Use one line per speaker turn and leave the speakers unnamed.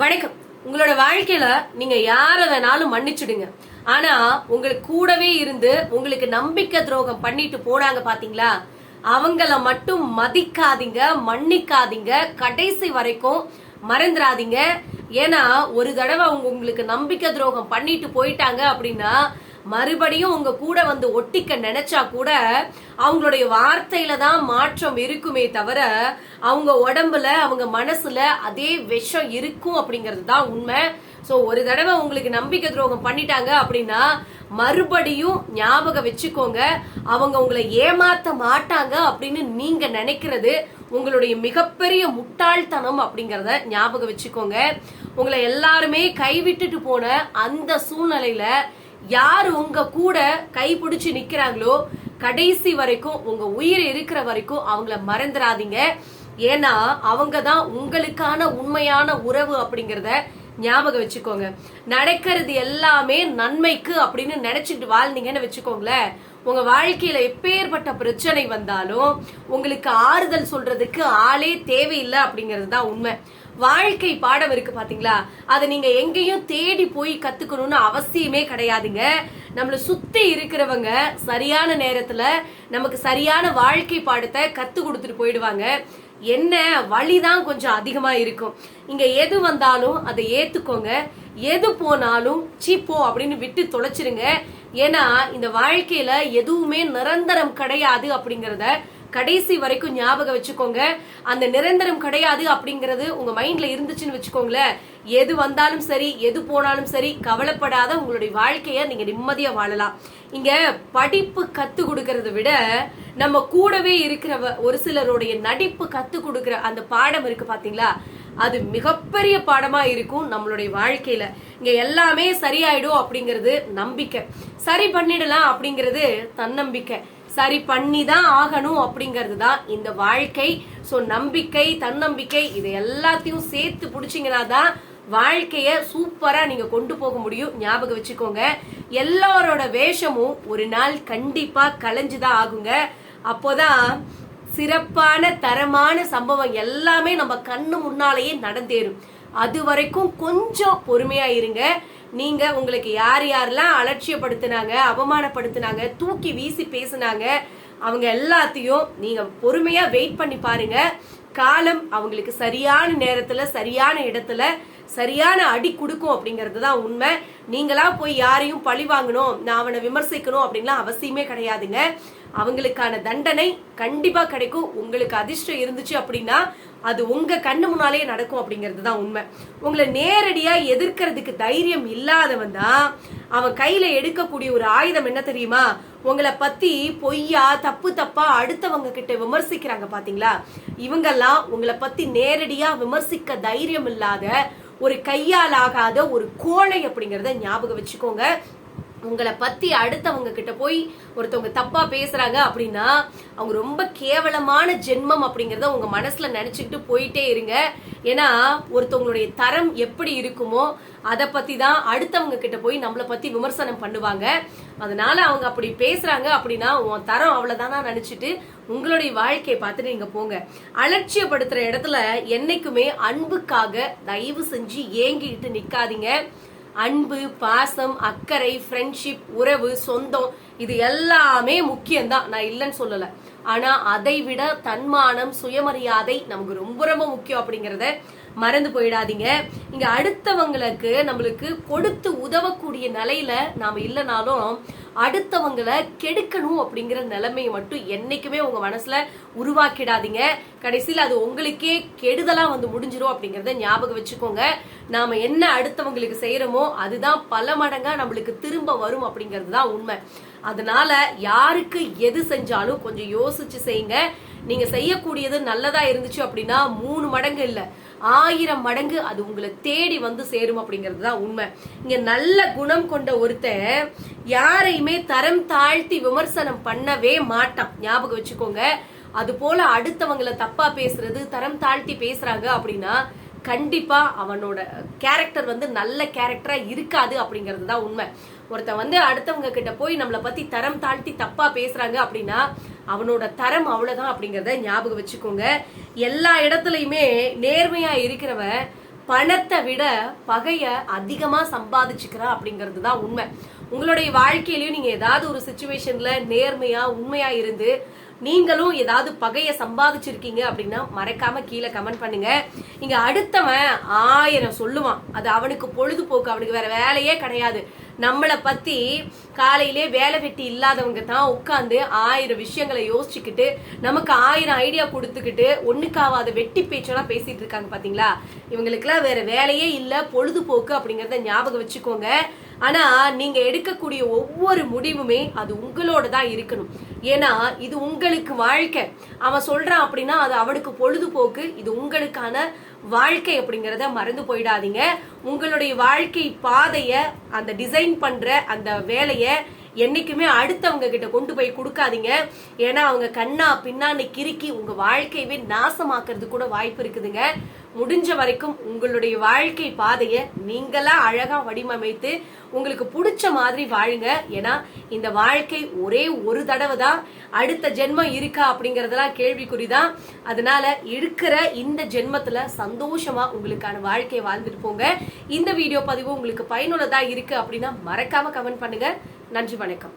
வணக்கம். உங்களோட வாழ்க்கையில நீங்க யார வேணாலும் மன்னிச்சிடுங்க. ஆனா உங்களுக்கு கூடவே இருந்து உங்களுக்கு நம்பிக்கை துரோகம் பண்ணிட்டு போனாங்க பாத்தீங்களா? அவங்கள மட்டும் மதிக்காதீங்க மன்னிக்காதீங்க. கடைசி வரைக்கும் மறந்துடாதீங்க ஏன்னா ஒரு தடவை அவங்க உங்களுக்கு நம்பிக்கை துரோகம் பண்ணிட்டு போயிட்டாங்க அப்படின்னா மறுபடியும் உங்க கூட வந்து ஒட்டிக்க நினைச்சா கூட அவங்களுடைய வார்த்தையில தான் மாற்றம் இருக்குமே தவிர அவங்க உடம்புல அவங்க மனசுல அதே விஷம் இருக்கும் அப்படிங்கிறது தான் உண்மை. ஸோ ஒரு தடவை உங்களுக்கு நம்பிக்கை துரோகம் பண்ணிட்டாங்க அப்படின்னா மறுபடியும் ஞாபகம் வச்சுக்கோங்க அவங்க உங்களை ஏமாத்த மாட்டாங்க அப்படின்னு நீங்க நினைக்கிறது உங்களுடைய மிகப்பெரிய முட்டாள்தனம் அப்படிங்கிறத ஞாபகம் வச்சுக்கோங்க. உங்களை எல்லாருமே கைவிட்டுட்டு போன அந்த சூழ்நிலையில யார் உங்க கூட கைப்பிடிச்சு நிக்கிறாங்களோ கடைசி வரைக்கும் உங்க உயிர் இருக்கிற வரைக்கும் அவங்கள மறந்துடாதீங்க ஏன்னா அவங்க தான் உங்களுக்கான உண்மையான உறவு அப்படிங்கறத ஞாபகம் வச்சுக்கோங்க. நடக்கிறது எல்லாமே நன்மைக்கு அப்படின்னு நினைச்சிட்டு வாழ்ந்தீங்கன்னு வச்சுக்கோங்களேன். உங்க வாழ்க்கையில எப்பேற்பட்ட பிரச்சனை வந்தாலும் உங்களுக்கு ஆறுதல் சொல்றதுக்கு ஆளே தேவையில்லை அப்படிங்கிறது தான் உண்மை. வாழ்க்கை பாடம் இருக்கு பாத்தீங்களா? அதை நீங்க எங்கேயும் தேடி போய் கத்துக்கணும்னு அவசியமே கிடையாதுங்க. நம்மளை சுத்தி இருக்கிறவங்க சரியான நேரத்துல நமக்கு சரியான வாழ்க்கை பாடத்தை கத்து கொடுத்துட்டு போயிடுவாங்க. என்ன வழிதான் கொஞ்சம் அதிகமா இருக்கும். இங்க எது வந்தாலும் அதை ஏத்துக்கோங்க. எது போனாலும் சீப்போ அப்படின்னு விட்டு தொலைச்சிருங்க. ஏன்னா இந்த வாழ்க்கையில எதுவுமே நிரந்தரம் கிடையாது அப்படிங்கறத கடைசி வரைக்கும் ஞாபகம் வச்சுக்கோங்க. அந்த நிரந்தரம் கிடையாது அப்படிங்கறது உங்க மைண்ட்ல இருந்துச்சுன்னு வச்சுக்கோங்களேன். எது வந்தாலும் சரி எது போனாலும் சரி கவலைப்படாத உங்களுடைய வாழ்க்கைய நீங்க நிம்மதியா வாழலாம். இங்க படிப்பு கத்து கொடுக்கறத விட நம்ம கூடவே இருக்கிற ஒரு சிலருடைய நடிப்பு கத்து கொடுக்கற அந்த பாடம் இருக்கு பாத்தீங்களா? அது மிகப்பெரிய பாடமா இருக்கும் நம்மளுடைய வாழ்க்கையில. இங்க எல்லாமே சரியாயிடும் அப்படிங்கிறது நம்பிக்கை. சரி பண்ணிடலாம் அப்படிங்கிறது தன்னம்பிக்கை. சரி பண்ணி தான் ஆகணும் அப்படிங்கிறது தான் இந்த வாழ்க்கை. ஸோ நம்பிக்கை தன்னம்பிக்கை இது எல்லாத்தையும் சேர்த்து பிடிச்சிங்கன்னா தான் வாழ்க்கைய சூப்பரா நீங்க கொண்டு போக முடியும். ஞாபகம் வச்சுக்கோங்க. எல்லாரோட வேஷமும் ஒரு நாள் கண்டிப்பா கலைஞ்சுதான் ஆகுங்க. அப்போதான் சிறப்பான தரமான சம்பவம் எல்லாமே நம்ம கண்ணு முன்னாலேயே நடந்தேறும். அது வரைக்கும் கொஞ்சம் பொறுமையா இருங்க. நீங்க உங்களுக்கு யார் யாரெல்லாம் அலட்சியப்படுத்தினாங்க அவமானப்படுத்தினாங்க தூக்கி வீசி பேசினாங்க அவங்க எல்லாத்தையும் நீங்க பொறுமையா வெயிட் பண்ணி பாருங்க. காலம் அவங்களுக்கு சரியான நேரத்துல சரியான இடத்துல சரியான அடி கொடுக்கும் அப்படிங்கிறது தான் உண்மை. நீங்களா போய் யாரையும் பழி வாங்கணும் நான் அவனை விமர்சிக்கணும் அப்படின்லாம் அவசியமே கிடையாதுங்க. அவங்களுக்கான தண்டனை கண்டிப்பா கிடைக்கும். உங்களுக்கு அதிர்ஷ்டம் இருந்துச்சு அப்படின்னா அது உங்க கண்ணு முன்னாலேயே நடக்கும் அப்படிங்கிறது தான் உண்மை. உங்களை நேரடியா எதிர்க்கிறதுக்கு தைரியம் இல்லாதவன் தான் அவன் கையில எடுக்கக்கூடிய ஒரு ஆயுதம் என்ன தெரியுமா? உங்களை பத்தி பொய்யா தப்பு தப்பா அடுத்தவங்க கிட்ட விமர்சிக்கிறாங்க பாத்தீங்களா? இவங்கெல்லாம் உங்களை பத்தி நேரடியா விமர்சிக்க தைரியம் இல்லாத ஒரு கையால் ஆகாத ஒரு கோழை அப்படிங்கிறத ஞாபகம் வச்சுக்கோங்க. உங்களை பத்தி அடுத்தவங்க கிட்ட போய் ஒருத்தவங்க தப்பா பேசுறாங்க அப்படின்னா அவங்க ரொம்ப கேவலமான ஜென்மம் அப்படிங்கறத உங்க மனசுல நினைச்சுக்கிட்டு போயிட்டே இருங்க. ஏன்னா ஒருத்தவங்களுடைய தரம் எப்படி இருக்குமோ அதை பத்தி தான் அடுத்தவங்க கிட்ட போய் நம்மளை பத்தி விமர்சனம் பண்ணுவாங்க. அதனால அவங்க அப்படி பேசுறாங்க அப்படின்னா உன் தரம் அவ்வளவுதானா நினைச்சிட்டு உங்களுடைய வாழ்க்கையை பார்த்துட்டு நீங்க போங்க. அலட்சியப்படுத்துற இடத்துல என்னைக்குமே அன்புக்காக தயவு செஞ்சு ஏங்கிட்டு நிக்காதீங்க. அன்பு பாசம் அக்கறை ஃப்ரெண்ட்ஷிப் உறவு சொந்தம் இது எல்லாமே முக்கியம்தான். நான் இல்லைன்னு சொல்லல. ஆனா அதை விட தன்மானம் சுயமரியாதை நமக்கு ரொம்ப ரொம்ப முக்கியம் அப்படிங்கறத மறந்து போயிடாதீங்க. இங்க அடுத்தவங்களுக்கு நம்மளுக்கு கொடுத்து உதவக்கூடிய நிலையில நாம இல்லைனாலும் அடுத்தவங்களை கெடுக்கணும் அப்படிங்கிற நிலைமையை மட்டும் என்னைக்குமே உங்க மனசுல உருவாக்கிடாதீங்க. கடைசியில் அது உங்களுக்கே கெடுதலா வந்து முடிஞ்சிரும் அப்படிங்கறத ஞாபகம் வச்சுக்கோங்க. நாம என்ன அடுத்தவங்களுக்கு செய்யறோமோ அதுதான் பல மடங்கா நம்மளுக்கு திரும்ப வரும் அப்படிங்கிறது தான் உண்மை. அதனால யாருக்கு எது செஞ்சாலும் கொஞ்சம் யோசிச்சு செய்யுங்க. நீங்க செய்யக்கூடியது நல்லதா இருந்துச்சு அப்படின்னா மூணு மடங்கு இல்ல ஆயிரம் மடங்கு அது உங்களை தேடி வந்து சேரும் அப்படிங்கிறது தான் உண்மை. இங்க நல்ல குணம் கொண்ட ஒருத்தன் யாரையுமே தரம் தாழ்த்தி விமர்சனம் பண்ணவே மாட்டான். ஞாபகம் வச்சுக்கோங்க. அது போல அடுத்தவங்களை தப்பா பேசுறது தரம் தாழ்த்தி பேசுறாங்க அப்படின்னா கண்டிப்பா அவனோட கேரக்டர் வந்து நல்ல கேரக்டரா இருக்காது அப்படிங்கிறது தான் உண்மை. ஒருத்தன் வந்து அடுத்தவங்க கிட்ட போய் நம்மளை பத்தி தரம் தாழ்த்தி தப்பா பேசுறாங்க அப்படின்னா அவனோட தரம் அவ்வளவுதான் அப்படிங்கறத ஞாபகம் வச்சுக்கோங்க. எல்லா இடத்துலயுமே நேர்மையா இருக்கிறவன் பணத்தை விட பகைய அதிகமா சம்பாதிச்சுக்கிறான் அப்படிங்கிறது தான் உண்மை. உங்களுடைய வாழ்க்கையிலையும் நீங்க ஏதாவது ஒரு சுச்சுவேஷன்ல நேர்மையா உண்மையா இருந்து நீங்களும் ஏதாவது பகையை சம்பாதிச்சிருக்கீங்க அப்படின்னா மறக்காம கீழே கமெண்ட் பண்ணுங்க. இங்க அடுத்தவன் ஆயிரம் சொல்லுவான். அது அவனுக்கு பொழுதுபோக்கு அவனுக்கு வேற வேலையே கிடையாது. நம்மளை பத்தி காலையிலே வேலை வெட்டி இல்லாதவங்க தான் உட்காந்து ஆயிரம் விஷயங்களை யோசிச்சுக்கிட்டு நமக்கு ஆயிரம் ஐடியா கொடுத்துக்கிட்டு ஒண்ணுக்காவாத வெட்டி பேச்செல்லாம் பேசிட்டு இருக்காங்க பாத்தீங்களா? இவங்களுக்குலாம் வேற வேலையே இல்ல பொழுதுபோக்கு அப்படிங்கறத ஞாபகம் வச்சுக்கோங்க. ஆனா நீங்க எடுக்கக்கூடிய ஒவ்வொரு முடிவுமே அது உங்களோட தான் இருக்கணும். ஏன்னா இது உங்களுக்கு வாழ்க்கை. அவன் சொல்றான் அப்படின்னா அது அவனுக்கு பொழுதுபோக்கு. இது உங்களுக்கான வாழ்க்கை அப்படிங்கிறத மறந்து போயிடாதீங்க. உங்களுடைய வாழ்க்கை பாதைய அந்த டிசைன் பண்ற அந்த வேலையை என்னைக்குமே அடுத்தவங்க கிட்ட கொண்டு போய் கொடுக்காதீங்க. ஏன்னா அவங்க கண்ணா பின்னான்னு கிறுக்கி உங்க வாழ்க்கையவே நாசமாக்குறது கூட வாய்ப்பு இருக்குதுங்க. முடிஞ்ச வரைக்கும் உங்களுடைய வாழ்க்கை பாதைய நீங்களா அழகா வடிவமைத்து உங்களுக்கு பிடிச்ச மாதிரி வாழுங்க. ஏன்னா இந்த வாழ்க்கை ஒரே ஒரு தடவை தான் அடுத்த ஜென்மம் இருக்கா அப்படிங்கறதெல்லாம் கேள்விக்குறிதான் அதனால இருக்கிற இந்த ஜென்மத்துல சந்தோஷமா உங்களுக்கான வாழ்க்கையை வாழ்ந்துட்டு போங்க. இந்த வீடியோ பதிவு உங்களுக்கு பயனுள்ளதா இருக்கு அப்படின்னா மறக்காம கமெண்ட் பண்ணுங்க. நன்றி வணக்கம்.